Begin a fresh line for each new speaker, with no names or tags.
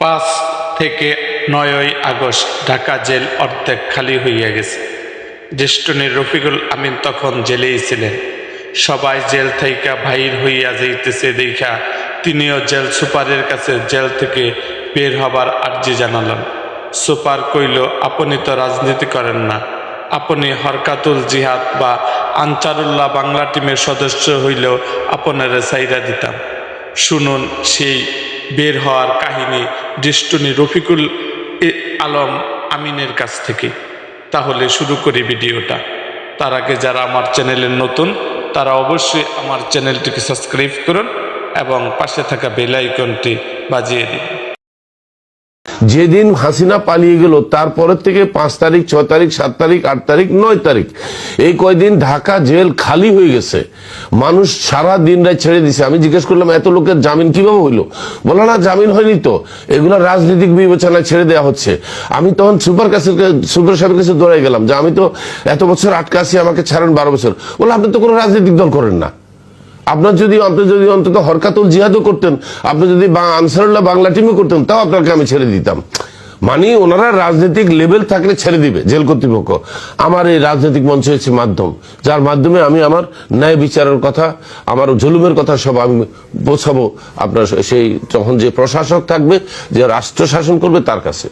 পাঁচ থেকে নয়ই আগস্ট ঢাকা জেল অর্ধেক খালি হইয়া গেছে। জ্যেষ্ঠনীর রফিকুল আমিন তখন জেলেই ছিলেন। সবাই জেল থেকে বাহির হইয়া যাইতেছে দেখা তিনিও জেল সুপারের কাছে জেল থেকে বের হবার আর্জি জানালেন। সুপার কইল, আপনি তো রাজনীতি করেন না। আপনি হরকাতুল জিহাদ বা আনচারুল্লাহ বাংলা টিমের সদস্য হইলেও আপনারা সাইরা দিতাম। শুনুন, সেই বের হওয়ার কাহিনী দৃষ্টনি রফিকুল আলম আমিনের কাছ থেকে। তাহলে শুরু করি ভিডিওটা। তার আগে যারা আমার চ্যানেলের নতুন, তারা অবশ্যই আমার চ্যানেলটিকে সাবস্ক্রাইব করুন এবং পাশে থাকা বেলাইকনটি বাজিয়ে দিন।
যেদিন হাসিনা পালিয়ে গেল, তারপরের থেকে পাঁচ তারিখ ছয় তারিখ, সাত তারিখ, আট তারিখ, নয় তারিখ, এই কয়দিন ঢাকা জেল খালি হয়ে গেছে। মানুষ সারা দিন রাত ছেড়ে দিছে। আমি জিজ্ঞেস করলাম, এত লোকের জামিন কীভাবে হইল? বলো, না, জামিন হয়নি তো। এগুলো রাজনৈতিক বিবেচনায় ছেড়ে দেওয়া হচ্ছে। আমি তখন সুপার কাছে সুপার সাহেবের কাছে দৌড়াই গেলাম যে, আমি তো এত বছর আটকে আছি, আমাকে ছাড়েন বারো বছর। বলে, আপনি তো কোনো রাজনৈতিক দল করেন না। আপনার যদি, আপনি যদি অন্তত হরকাতুল জিহাদও করতেন, আপনি যদি আনসারুল্লাহ বাংলা টিমও করতেন, তাও আপনাকে আমি ছেড়ে দিতাম। মানে ওনারা রাজনৈতিক লেভেল থাকলে ছেড়ে দিবে, জেল কর্তৃপক্ষ। আমার এই রাজনৈতিক মঞ্চ হচ্ছে মাধ্যম। যার মাধ্যমে আমি আমার ন্যায় বিচারের কথা, আমার জুলুমের কথা সব আমি বোঝাবো আপনার সেই, যখন যে প্রশাসক থাকবে, যে রাষ্ট্র শাসন করবে তার কাছে।